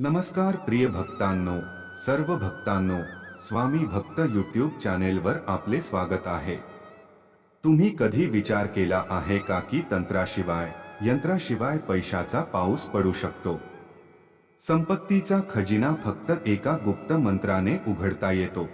नमस्कार प्रिय भक्तांनो, सर्व भक्तांनो, स्वामी भक्त यूट्यूब चॅनेलवर आपले स्वागत आहे. तुम्ही कधी विचार केला आहे का की तंत्राशिवाय, यंत्राशिवाय पैशाचा पाऊस पडू शकतो? संपत्तीचा खजिना फक्त एका गुप्त मंत्राने उघडता येतो.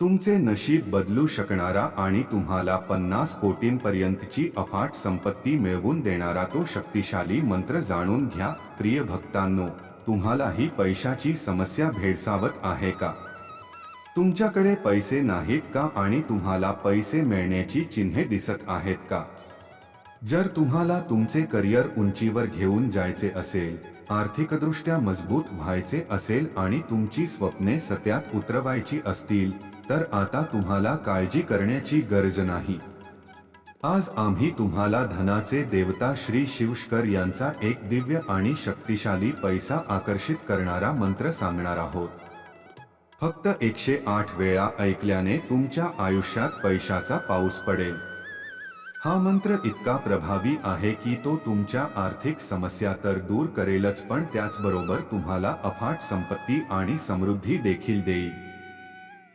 तुमचे नशीब बदलू शकणारा आणि तुम्हाला पन्नास कोटींपर्यंतची अफाट संपत्ती मिळवून देणारा तो शक्तिशाली मंत्र जाणून घ्या, प्रिय भक्तांनो. तुम्हालाही पैशाची समस्या भेडसावत आहे का? तुमच्याकडे पैसे नाहीत का आणि तुम्हाला पैसे मिळण्याची चिन्हे दिसत आहेत का? जर तुम्हाला तुमचे करिअर उंचीवर घेऊन जायचे असेल आर्थिकदृष्ट्या मजबूत व्हायचे असेल आणि तुमची स्वप्ने सत्यात उतरवायची असतील तर आता तुम्हाला काळजी करण्याची गरज नाही. आज आम्ही तुम्हाला धनाचे देवता श्री शिवशकर यांचा एक दिव्य आणि शक्तिशाली पैसा आकर्षित करणारा मंत्र सांगणार आहोत. फक्त एकशे आठ वेळा ऐकल्याने तुमच्या आयुष्यात पैशाचा पाऊस पडेल. हा मंत्र इतका प्रभावी आहे की तो तुमच्या आर्थिक समस्या तर दूर करेलच पण त्याचबरोबर तुम्हाला अफाट संपत्ती आणि समृद्धी देखील देईल.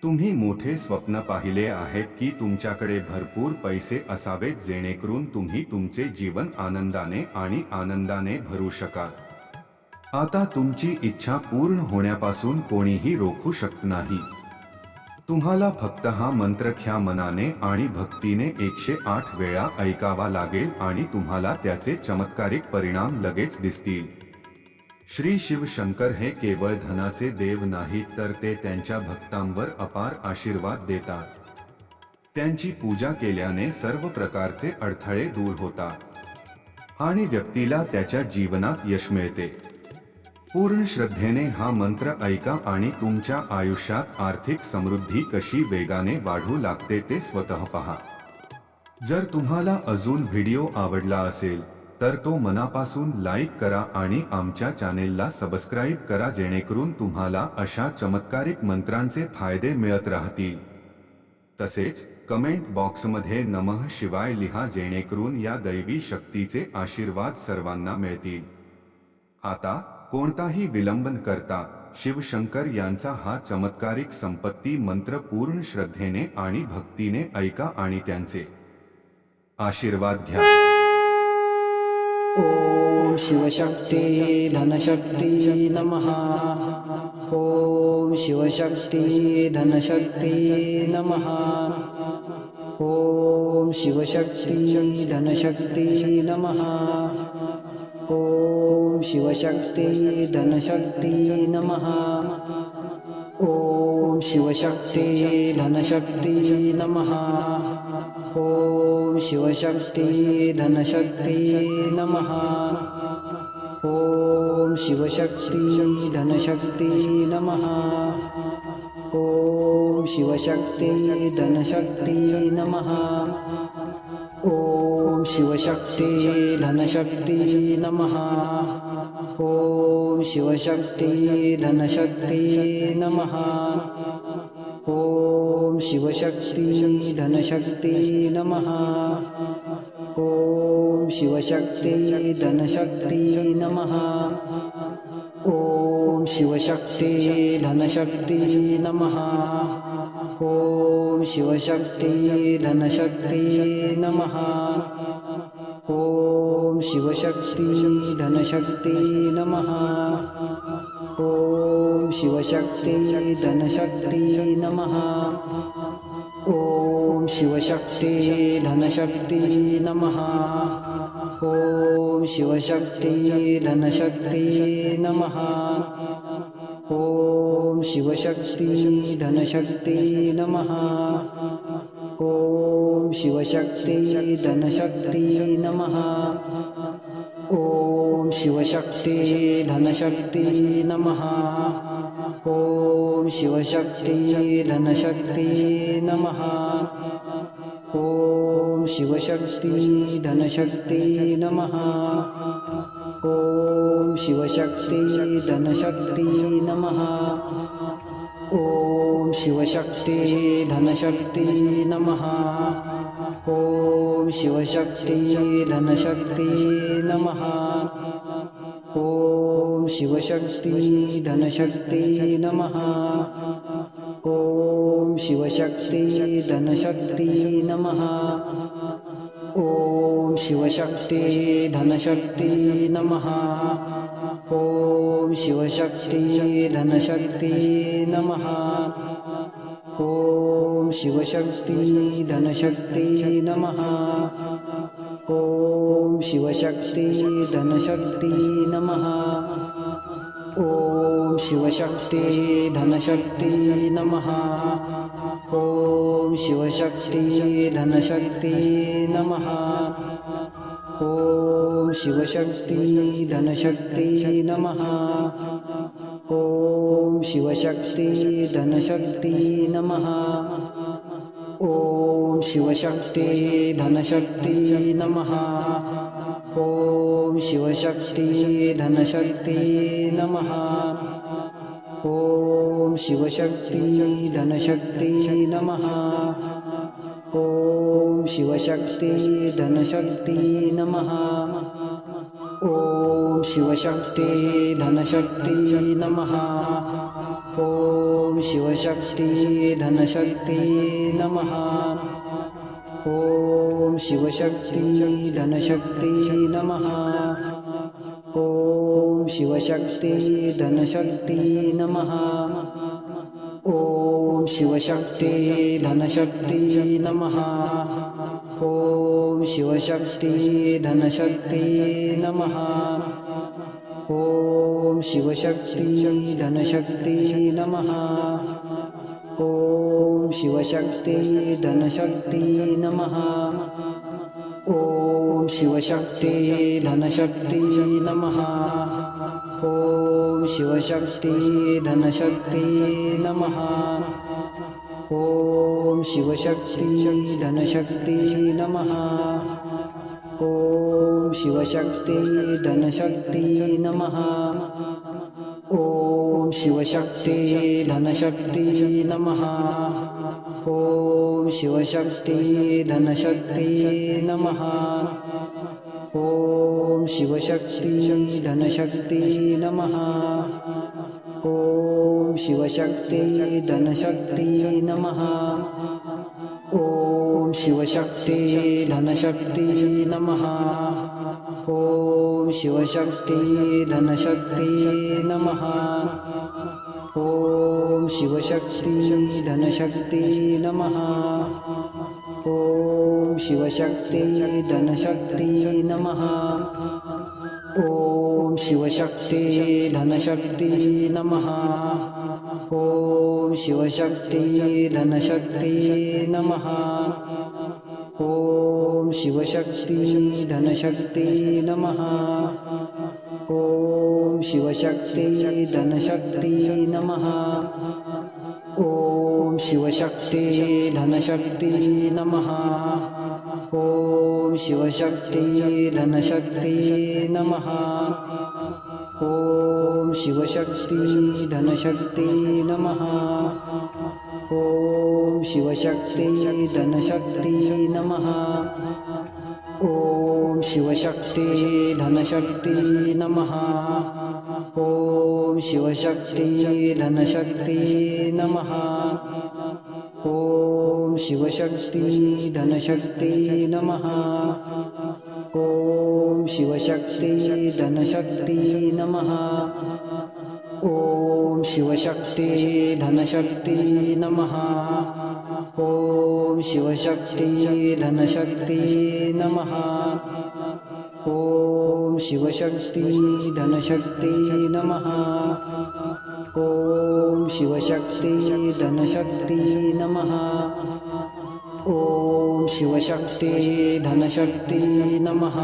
तुम्ही मोठे स्वप्न पाहिले आहेत की तुमच्याकडे भरपूर पैसे असावेत जेणेकरून तुम्ही तुमचे जीवन आनंदाने आणि आनंदाने भरू शकाल. आता तुमची इच्छा पूर्ण होण्यापासून कोणीही रोखू शकत नाही. तुम्हाला फक्त हा मंत्र ख्या मनाने आणि भक्तीने एकशे आठ वेळा ऐकावा लागेल आणि तुम्हाला त्याचे चमत्कारिक परिणाम लगेच दिसतील. श्री शिवशंकर हे केवळ धनाचे देव नाहीत तर ते त्यांच्या भक्तांवर अपार आशीर्वाद देतात. त्यांची पूजा केल्याने सर्व प्रकारचे अडथळे दूर होतात आणि व्यक्तीला त्याच्या जीवनात यश मिळते. पूर्ण श्रद्धेने हा मंत्र ऐका आणि तुमच्या आयुष्यात आर्थिक समृद्धी कशी वेगाने वाढू लागते ते स्वतः पहा. जर तुम्हाला अजून व्हिडिओ आवडला असेल तर तो मनापासून लाईक करा आणि आमच्या चॅनेलला सबस्क्राईब करा जेणेकरून तुम्हाला अशा चमत्कारिक मंत्रांचे फायदे मिळत राहतील. तसेच कमेंट बॉक्समध्ये नमः शिवाय लिहा जेणेकरून या दैवी शक्तीचे आशीर्वाद सर्वांना मिळतील. आता कोणताही विलंबन करता शिवशंकर यांचा हा चमत्कारिक संपत्ती मंत्र पूर्ण श्रद्धेने आणि भक्तीने ऐका आणि त्यांचे आशीर्वाद घ्या. ॐ शिवशक्ति, धनशक्ति नमः। ॐ शिवशक्ति, धनशक्ति नमः। ॐ शिवशक्ति, धनशक्ति नमः। ॐ शिवशक्ति, धनशक्ति नमः। ॐ शिवशक्ति, धनशक्ति नमः। ॐ शिवशक्ति धनशक्ति नमः। ॐ शिवशक्ति धनशक्ति नमः। ॐ शिवशक्ति धनशक्ति नमः। ॐ शिवशक्ति धनशक्ति नमः। ॐ शिवशक्ति धनशक्ति नमः। ॐ शिवशक्ती धनशक्ती नमः। ॐ शिवशक्ती धनशक्ति नमः। ॐ शिवशक्ती धनशक्ति नमः। ॐ शिवशक्ती धनशक्ति नमः। ॐ शिवशक्ती धनशक्ती नमः। ॐ शिवशक्ति धनशक्ति नमः। ॐ शिवशक्ति धनशक्ति नमः। ॐ शिवशक्ति धनशक्ति नमः। ॐ शिवशक्ति धनशक्ति नमः। ॐ शिवशक्ति धनशक्ति नमः। शिवशक्ति धनशक्ति नमः। ॐ शिवशक्ति धनशक्ति नमः। ॐ शिवशक्ति धनशक्ति नमः। ॐ शिवशक्ति धनशक्ति नमः। ॐ शिवशक्ति धनशक्ति नमः। ॐ शिवशक्ति धनशक्ति नमः। ॐ शिवशक्ती धनशक्ती नमः। ॐ शिवशक्ती धनशक्ती नमः। ॐ शिवशक्ती धनशक्ती नमः। ॐ शिवशक्ती धनशक्ती नमः। ॐ शिवशक्ती धनशक्ती नमः। ॐ शिवशक्ती धनशक्ती नमः। ॐ शिवशक्ती धनशक्ती नमः। ॐ शिवशक्ती धनशक्ती नमः। ॐ शिवशक्ती धनशक्ती नमः। ॐ शिवशक्ती धनशक्ती नमः। ॐ शिवशक्ती धनशक्ती नमः। ॐ शिवशक्ती धनशक्ती नमः। ॐ शिवशक्ती धनशक्ती नमः। ॐ शिवशक्ती, धनशक्ति नमः। ॐ शिवशक्ती, धनशक्ती नमः। ॐ शिवशक्ती, धनशक्ति नमः। ॐ शिवशक्ति, धनशक्ती नमः। ॐ शिवशक्ति, धनशक्ति नमः। ॐ शिवशक्ती धनशक्ती नमः। ॐ शिवशक्ती धनशक्ती नमः। ॐ शिवशक्ती धनशक्ती नमः। ॐ शिवशक्ती धनशक्ती नमः। ॐ शिवशक्ती धनशक्ती नमः। ॐ शिवशक्ती धनशक्ती नमः। ॐ शिवशक्ती धनशक्ती नमः। ॐ शिवशक्ती धनशक्ती नमः। ॐ शिवशक्ती धनशक्ती नमः। ॐ शिवशक्ती धनशक्ती नमः। ॐ शिवशक्ती धनशक्ती नमः। ॐ शिवशक्ती धनशक्ती नमः। ॐ शिवशक्ती धनशक्ती नमः। ॐ शिवशक्ती धनशक्ती नमः। ॐ शिवशक्ती धनशक्ती नमः। ॐ शिवशक्ती धनशक्ती नमः। ॐ शिवशक्ती धनशक्ती नमः। ॐ शिवशक्ती धनशक्ती नमः। ॐ शिवशक्ती धनशक्ती नमः। ॐ शिवशक्ती धनशक्ती नमः। ॐ शिवशक्ती धनशक्ती नमः। ॐ शिवशक्ती धनशक्ती नमः। ॐ शिवशक्ती धनशक्ती नमः। ॐ शिवशक्ती धनशक्ती नमः। ॐ शिवशक्ती धनशक्ती नमः। ॐ शिवशक्ती धनशक्ती नमः। ॐ शिवशक्ती धनशक्ती नमः। ॐ शिवशक्ती धनशक्ती नमः। ॐ शिवशक्ती धनशक्ती नमः। ॐ शिवशक्ती धनशक्ती नमः। ॐ शिवशक्ती धनशक्ती नमः। ॐ शिवशक्ती धनशक्ती नमः। ॐ शिवशक्ती, धनशक्ती नमः।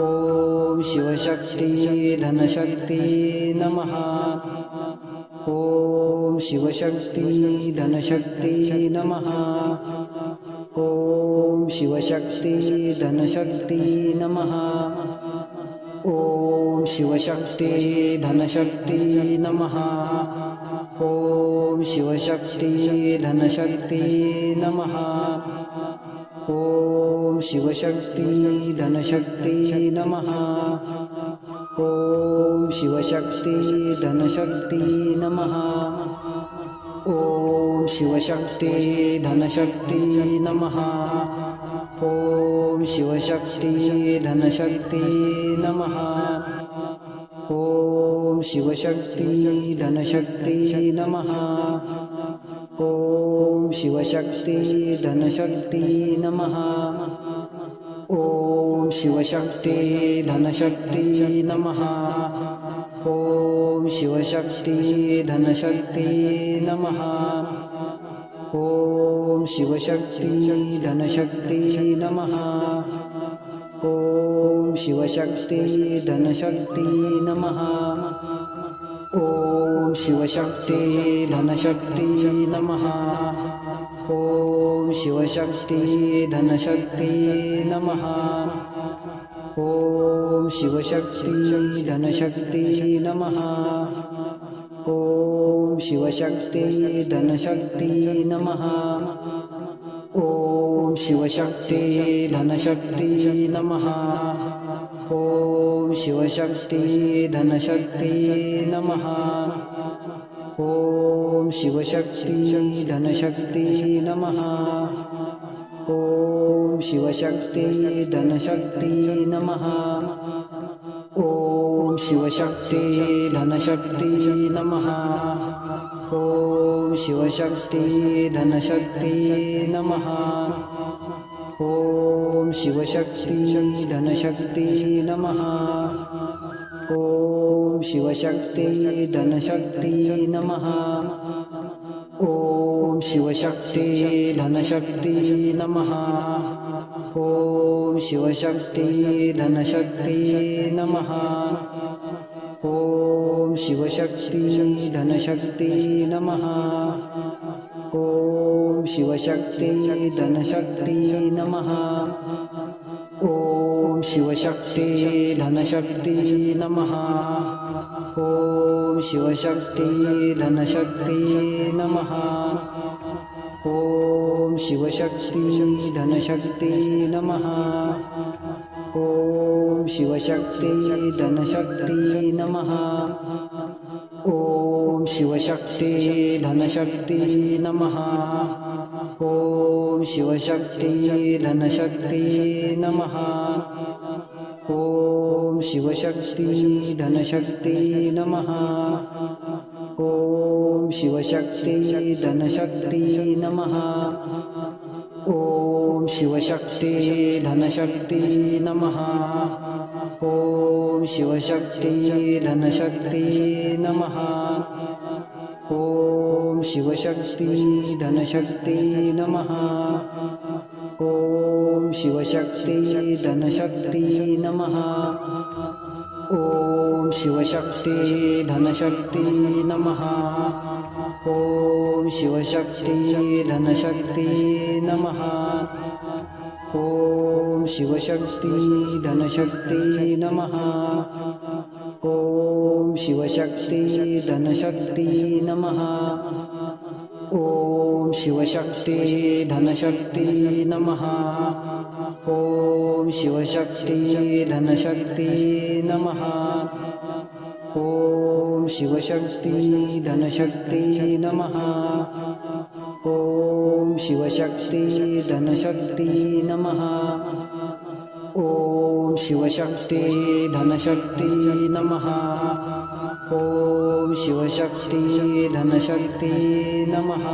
ॐ शिवशक्ती, धनशक्ती नमः। ॐ शिवशक्ती, धनशक्ती नमः। ॐ शिवशक्ती, धनशक्ती नमः। ॐ शिवशक्ती, धनशक्ती नमः। ॐ शिवशक्ती धनशक्ती नमः। ॐ शिवशक्ती धनशक्ती नमः। ॐ शिवशक्ती धनशक्ती नमः। ॐ शिवशक्ती धनशक्ती नमः। ॐ शिवशक्ती धनशक्ती नमः ॐ शिवशक्ती धनशक्ती नमः। ॐ शिवशक्ती धनशक्ती नमः। ॐ शिवशक्ती धनशक्ती नमः। ॐ शिवशक्ती धनशक्ती नमः। ॐ शिवशक्ती धनशक्ती नमः। ॐ शिवशक्ती धनशक्ती नमः। ॐ शिवशक्ती धनशक्ती नमः। ॐ शिवशक्ती धनशक्ती नमः। ॐ शिवशक्ती धनशक्ती नमः। ॐ शिवशक्ती धनशक्ती नमः। शिवशक्ती, धनशक्ति नमः। ॐ शिवशक्ती, धनशक्ती नमः। ॐ शिवशक्ती, धनशक्ती नमः। ॐ शिवशक्ती, धनशक्ती नमः। ॐ शिवशक्ती, धनशक्ती नमः। ॐ शिवशक्ती, धनशक्ती नमः। ॐ शिवशक्ती धनशक्ती नमः। ॐ शिवशक्ती धनशक्ती नमः। ॐ शिवशक्ती धनशक्ती नमः। ॐ शिवशक्ती धनशक्ती नमः। ॐ शिवशक्ती धनशक्ती नमः। ॐ शिवशक्ती धनशक्ती नमः। ॐ शिवशक्ती धनशक्ती नमः। ॐ शिवशक्ती धनशक्ती नमः। ॐ शिवशक्ती धनशक्ती नमः। ॐ शिवशक्ती धनशक्ती नमः। ॐ शिवशक्ती धनशक्ती नमः। ॐ शिवशक्ती धनशक्ती नमः। ॐ शिवशक्ती धनशक्ती नमः। ॐ शिवशक्ती धनशक्ती नमः। ॐ शिवशक्ती धनशक्ती नमः। ॐ शिवशक्ती धनशक्ती नमः। ॐ शिवशक्ती धनशक्ती नमः। ॐ शिवशक्ती धनशक्ती नमः ॐ शिवशक्ती धनशक्ती नमः। ॐ शिवशक्ती धनशक्ती नमः। ॐ शिवशक्ती धनशक्ती नमः। ॐ शिवशक्ती धनशक्ती नमः। ॐ शिवशक्ती धनशक्ती नमः। ॐ शिवशक्ती धनशक्ती नमः। ॐ शिवशक्ती धनशक्ती नमः। ॐ शिवशक्ती धनशक्ती नमः। ॐ शिवशक्ती धनशक्ती नमः। ॐ शिवशक्ती धनशक्ती नमः।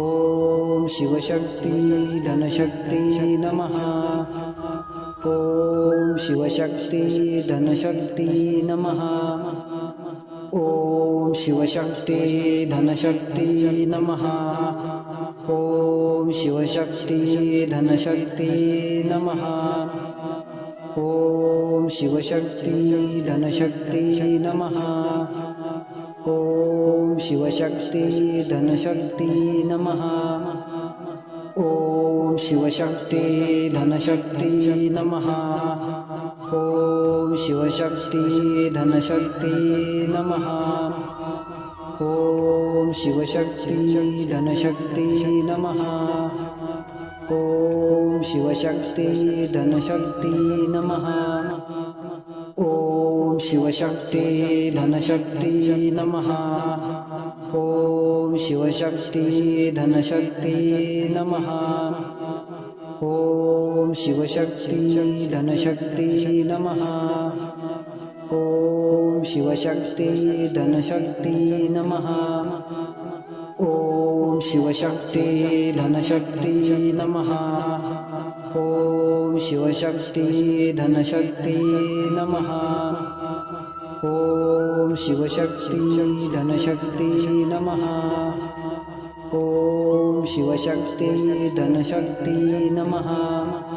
ॐ शिवशक्ती धनशक्ती नमः। ॐ शिवशक्ती धनशक्ती नमः। ॐ शिवशक्ती धनशक्ती नमः। ॐ शिवशक्ती धनशक्ती नमः ॐ शिवशक्ती धनशक्ती नमः। ॐ शिवशक्ती धनशक्ती नमः। ॐ शिवशक्ती धनशक्ती नमः। ॐ शिवशक्ती धनशक्ती नमः। ॐ शिवशक्ती धनशक्ती नमः। ॐ शिवशक्ती धनशक्ती नमः। ॐ शिवशक्ती धनशक्ती नमः। ॐ शिवशक्ती धनशक्ती नमः। ॐ शिवशक्ती धनशक्ती नमः। ॐ शिवशक्ती धनशक्ती नमः। ॐ शिवशक्ती धनशक्ती नमः। ॐ शिवशक्ती धनशक्ती नमः। ॐ शिवशक्ती धनशक्ती नमः। ॐ शिवशक्ती धनशक्ती नमः।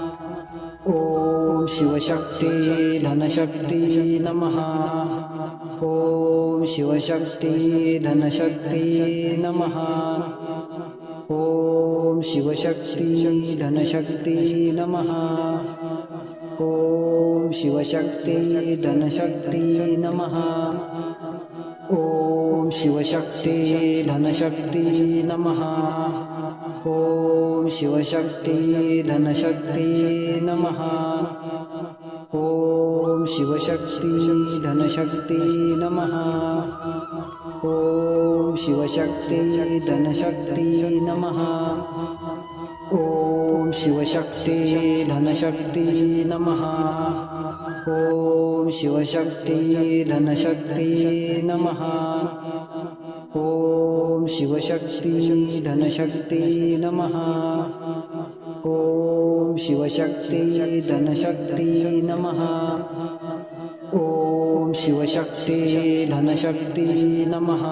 ॐ शिवशक्ती धनशक्ती नमः। ॐ शिवशक्ती धनशक्ती नमः। ॐ शिवशक्ती धनशक्ती नमः। ॐ शिवशक्ती धनशक्ती नमः। ॐ शिवशक्ती धनशक्ती नमः। ॐ शिवशक्ती धनशक्ती नमः। ॐ शिवशक्ती धनशक्ती नमः। ॐ शिवशक्ती धनशक्ती नमः। ॐ शिवशक्ती धनशक्ती नमः। ॐ शिवशक्ती, धनशक्ती, नमः। ॐ शिवशक्ती, धनशक्ती, नमः। ॐ शिवशक्ती, धनशक्ती, नमः। ॐ शिवशक्ती, धनशक्ती, नमः।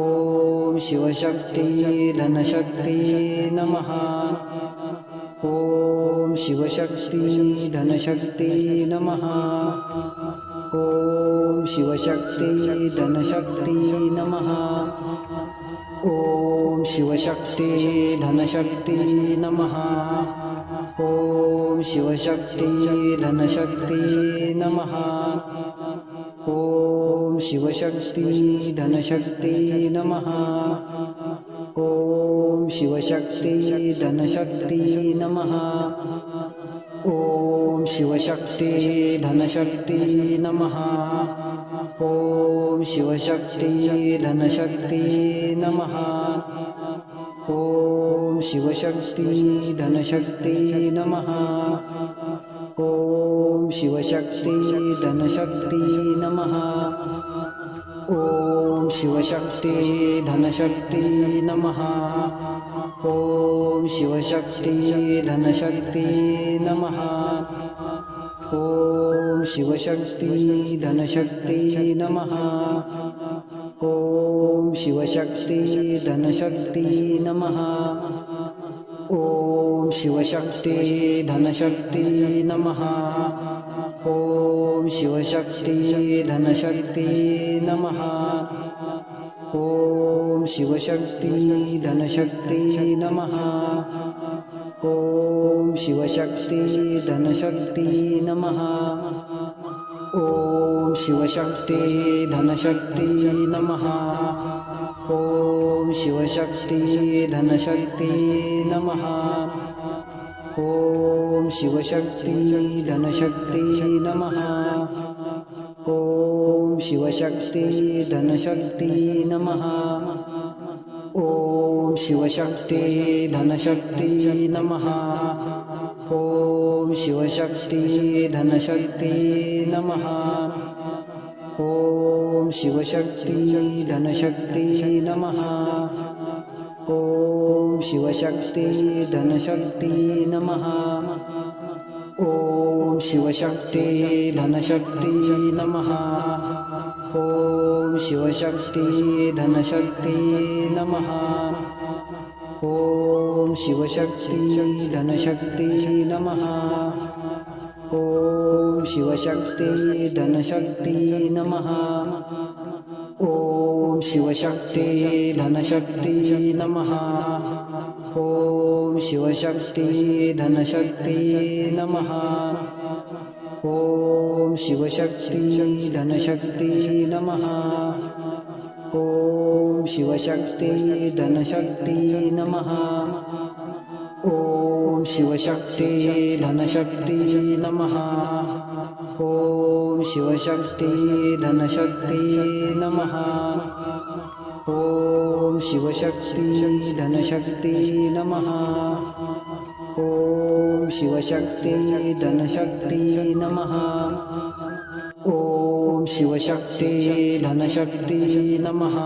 ॐ शिवशक्ती, धनशक्ती, नमः। ॐ शिवशक्ती धनशक्ती नमः। ॐ शिवशक्ती धनशक्ती नमः। ॐ शिवशक्ती धनशक्ती नमः। ॐ शिवशक्ती धनशक्ती नमः। ॐ शिवशक्ती धनशक्ती नमः। ॐ शिवशक्ती, धनशक्ती नमः। ॐ शिवशक्ती, धनशक्ती नमः। ॐ शिवशक्ती, धनशक्ती नमः। ॐ शिवशक्ती, धनशक्ती नमः। ॐ शिवशक्ती, धनशक्ती नमः। ॐ शिवशक्ती धनशक्ती नमः। ॐ शिवशक्ती धनशक्ती नमः। ॐ शिवशक्ती धनशक्ती नमः। ॐ शिवशक्ती धनशक्ती नमः। ॐ शिवशक्ती धनशक्ती नमः। ॐ शिवशक्ती धनशक्ती नमः। ॐ शिवशक्ती धनशक्ती नमः। ॐ शिवशक्ती धनशक्ती नमः। ॐ शिवशक्ती धनशक्ती नमः। ॐ शिवशक्ती धनशक्ती नमः। ॐ शिवशक्ती धनशक्ती नमः। ॐ शिवशक्ती धनशक्ती नमः। ॐ शिवशक्ती धनशक्ती नमः। ॐ शिवशक्ती धनशक्ती नमः। ॐ शिवशक्ती धनशक्ती नमः। ॐ शिवशक्ती, धनशक्ती नमः। ॐ शिवशक्ती, धनशक्ती नमः। ॐ शिवशक्ती, धनशक्ती नमः। ॐ शिवशक्ती, धनशक्ती नमः। ॐ शिवशक्ती, धनशक्ती नमः। शिवशक्ती, धनशक्ती नमः। ॐ शिवशक्ती, धनशक्ती नमः। ॐ शिवशक्ती, धनशक्ती नमः। ॐ शिवशक्ती, धनशक्ती नमः। ॐ शिवशक्ती, धनशक्ती नमः। ॐ शिवशक्ती, धनशक्ती नमः। ॐ शिवशक्ती, धनशक्ती नमः। ॐ शिवशक्ती, धनशक्ती नमः। ॐ शिवशक्ती, धनशक्ती नमः।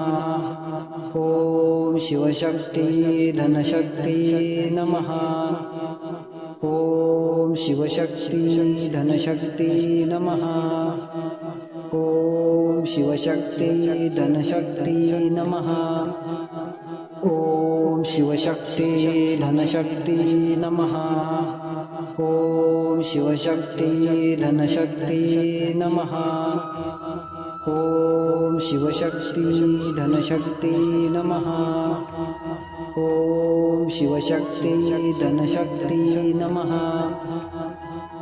ॐ शिवशक्ती, धनशक्ती नमः। ॐ शिवशक्ती, धनशक्ती नमः। ॐ शिवशक्ती धनशक्ती नमः। ॐ शिवशक्ती धनशक्ती नमः। ॐ शिवशक्ती धनशक्ती नमः। ॐ शिवशक्ती धनशक्ती नमः। ॐ शिवशक्ती धनशक्ती नमः।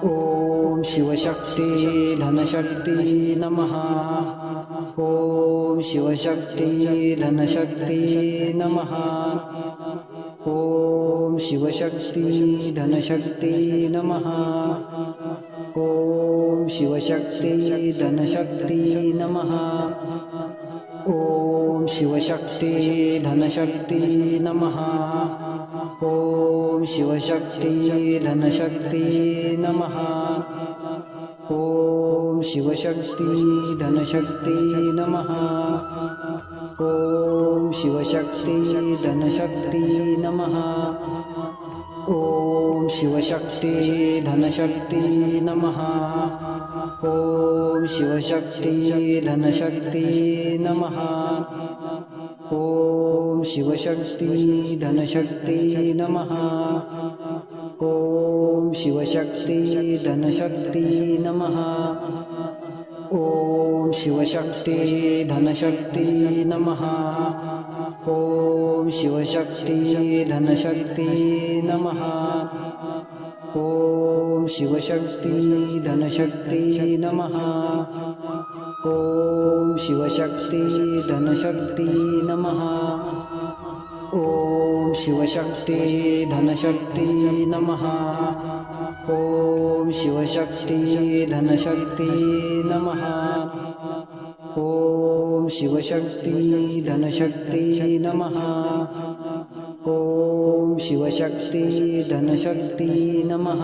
ॐ शिवशक्ती धनशक्ती नमः। ॐ शिवशक्ती धनशक्ती नमः। ॐ शिवशक्ती धनशक्ती नमः। ॐ शिवशक्ती धनशक्ती नमः। ॐ शिवशक्ती धनशक्ती नमः। ॐ शिवशक्ती धनशक्ती नमः। ॐ शिवशक्ती धनशक्ती नमः। ॐ शिवशक्ती धनशक्ती नमः। ॐ शिवशक्ती धनशक्ती नमः। ॐ शिवशक्ती धनशक्ती नमः। ॐ शिवशक्ती, धनशक्ती नमः। ॐ शिवशक्ती, धनशक्ती नमः। ॐ शिवशक्ती, धनशक्ती नमः। ॐ शिवशक्ती, धनशक्ती नमः। ॐ शिवशक्ती, धनशक्ती नमः। ॐ शिवशक्ती, धनशक्ती नमः। ॐ शिवशक्ती धनशक्ती नमः। ॐ शिवशक्ती धनशक्ती नमः। ॐ शिवशक्ती धनशक्ती नमः। ॐ शिवशक्ती धनशक्ती नमः।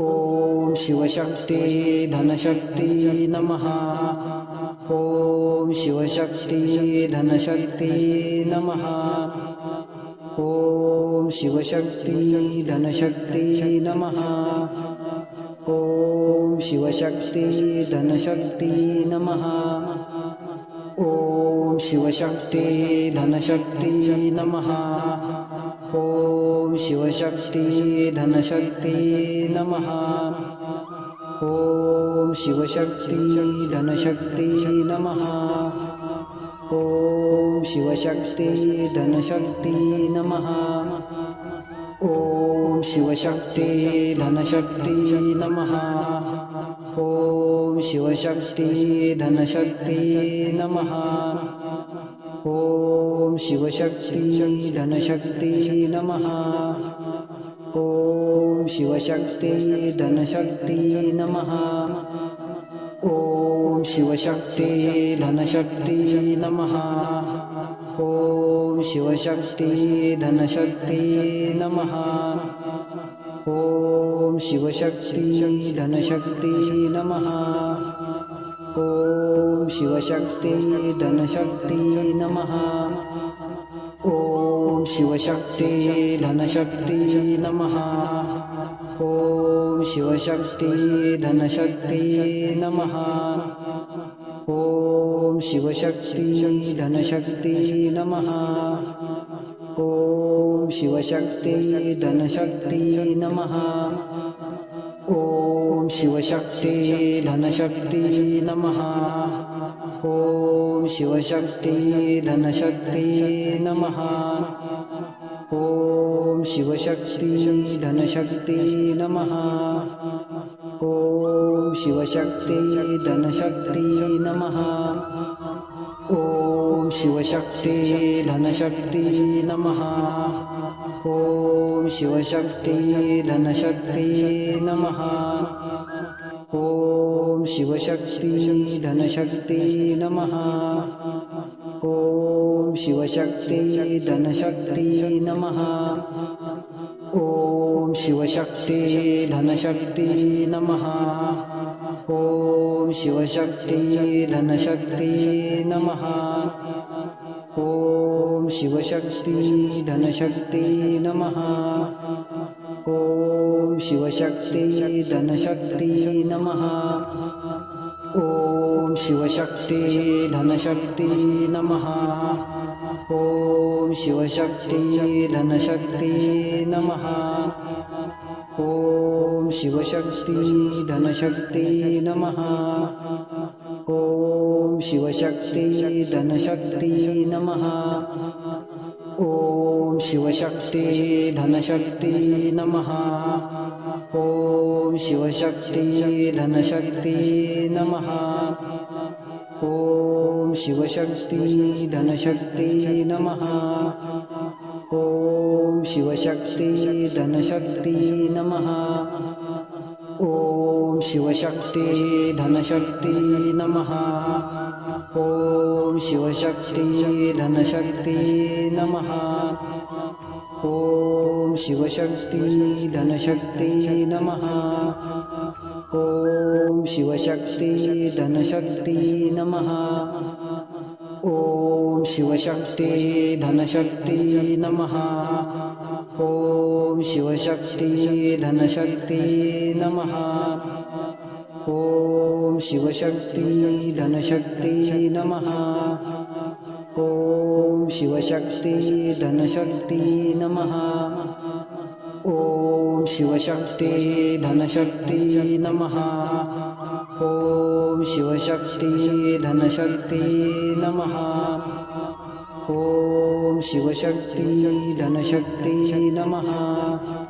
ॐ शिवशक्ती धनशक्ती नमः। ॐ शिवशक्ती धनशक्ती नमः। ॐ शिवशक्ती धनशक्ती नमः। ॐ शिवशक्ती धनशक्ती नमः। ॐ शिवशक्ती धनशक्ती नमः। ॐ शिवशक्ती धनशक्ती नमः। ॐ शिवशक्ती धनशक्ती नमः। ॐ शिवशक्ती धनशक्ती नमः। ॐ शिवशक्ती धनशक्ती नमः। ॐ शिवशक्ती धनशक्ती नमः। ॐ शिवशक्ती धनशक्ती नमः। ॐ शिवशक्ती, धनशक्ती, नमः। ॐ शिवशक्ती, धनशक्ती, नमः। ॐ शिवशक्ती, धनशक्ती, नमः। ॐ शिवशक्ती, धनशक्ती, नमः। ॐ शिवशक्ती, धनशक्ती, नमः। ॐ शिवशक्ती, धनशक्ति नमः। ॐ शिवशक्ती, धनशक्ती नमः। ॐ शिवशक्ती, धनशक्ति नमः। ॐ शिवशक्ति, धनशक्ति नमः। ॐ शिवशक्ती, धनशक्ती नमः। ॐ शिवशक्ती, धनशक्ती नमः। शिवशक्ती, धनशक्ति नमः। ॐ शिवशक्ती, धनशक्ती नमः। ॐ शिवशक्ती, धनशक्ती नमः। ॐ शिवशक्ती, धनशक्ती नमः। ॐ शिवशक्ती, धनशक्ती नमः। ॐ शिवशक्ती, धनशक्ती नमः। शिवशक्ती धनशक्ति नमः। ॐ शिवशक्ति धनशक्ति नमः। ॐ शिवशक्ति धनशक्ति नमः। ॐ शिवशक्ती, धनशक्ती नमः। ॐ शिवशक्ती, धनशक्ती नमः। ॐ शिवशक्ती, धनशक्ती नमः। ॐ शिवशक्ती, धनशक्ती नमः। ॐ शिवशक्ती, धनशक्ती नमः। ॐ शिवशक्ती धनशक्ती नमः। ॐ शिवशक्ती धनशक्ती नमः। ॐ शिवशक्ती धनशक्ती नमः। ॐ शिवशक्ती धनशक्ती नमः। ॐ शिवशक्ती धनशक्ती नमः। ॐ शिवशक्ती धनशक्ती नमः। ॐ शिवशक्ती धनशक्ती नमः। ॐ शिवशक्ती धनशक्ती नमः। ॐ शिवशक्ती धनशक्ती नमः। ॐ शिवशक्ती धनशक्ती नमः। ॐ शिवशक्ती धनशक्ती नमः। ॐ शिवशक्ती धनशक्ती नमः। ॐ शिवशक्ती धनशक्ती नमः। ॐ शिवशक्ती धनशक्ती नमः। ॐ शिवशक्ती धनशक्ती नमः